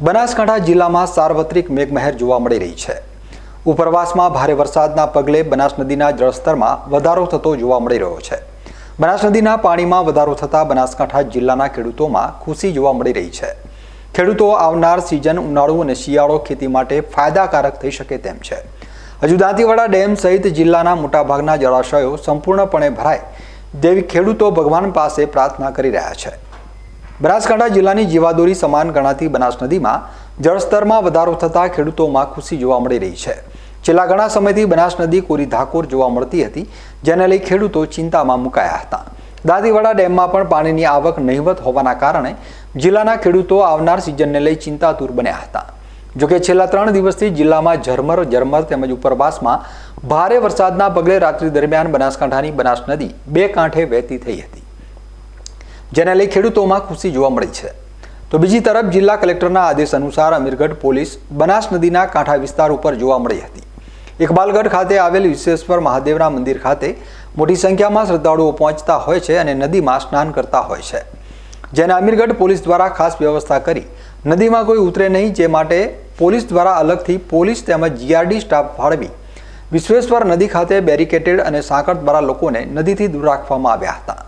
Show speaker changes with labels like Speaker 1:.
Speaker 1: બનાસકાંઠા જિલ્લામાં સાર્વત્રિક મેઘમહેર જોવા મળી રહી છે. ઉપરવાસમાં ભારે વરસાદના પગલે બનાસ નદીના જળસ્તરમાં વધારો થતો જોવા મળી રહ્યો છે. બનાસ નદીના પાણીમાં વધારો થતાં બનાસકાંઠા જિલ્લાના ખેડૂતોમાં ખુશી જોવા મળી રહી છે. ખેડૂતો આવનાર સિઝન ઉનાળુ અને શિયાળો ખેતી માટે ફાયદાકારક થઈ શકે તેમ છે. હજુ દાંતીવાડા ડેમ સહિત જિલ્લાના મોટાભાગના જળાશયો સંપૂર્ણપણે ભરાય તેવી ખેડૂતો ભગવાન પાસે પ્રાર્થના કરી રહ્યા છે. બનાસકાંઠા જિલ્લાની જીવાદોરી સમાન ગણાતી બનાસ નદીમાં જળસ્તરમાં વધારો થતાં ખેડૂતોમાં ખુશી જોવા મળી રહી છે. છેલ્લા ઘણા સમયથી બનાસ નદી કોરી ધાકોર જોવા મળતી હતી, જેને લઈ ખેડૂતો ચિંતામાં મુકાયા હતા. દાદીવાડા ડેમમાં પણ પાણીની આવક નહિવત હોવાના કારણે જિલ્લાના ખેડૂતો આવનાર સિઝનને લઈ ચિંતાતુર બન્યા હતા. જોકે છેલ્લા ત્રણ દિવસથી જિલ્લામાં ઝરમર ઝરમર તેમજ ઉપરવાસમાં ભારે વરસાદના પગલે રાત્રિ દરમિયાન બનાસકાંઠાની બનાસ નદી બે કાંઠે વહેતી થઈ હતી. જેને લઈ ખેડૂતોમાં ખુશી જોવા મળી છે. તો બીજી તરફ જિલ્લા કલેક્ટરના આદેશ અનુસાર અમીરગઢ પોલીસ બનાસ નદીના કાંઠા વિસ્તાર ઉપર જોવા મળી હતી. ઇકબાલગઢ ખાતે આવેલ વિશ્વેશ્વર મહાદેવના મંદિર ખાતે મોટી સંખ્યામાં શ્રદ્ધાળુઓ પહોંચતા હોય છે અને નદીમાં સ્નાન કરતા હોય છે. જેને અમીરગઢ પોલીસ દ્વારા ખાસ વ્યવસ્થા કરી, નદીમાં કોઈ ઉતરે નહીં, જે માટે પોલીસ દ્વારા અલગથી પોલીસ તેમજ જીઆરડી સ્ટાફ ફાળવી વિશ્વેશ્વર નદી ખાતે બેરિકેટેડ અને સાંકળ દ્વારા લોકોને નદીથી દૂર રાખવામાં આવ્યા હતા.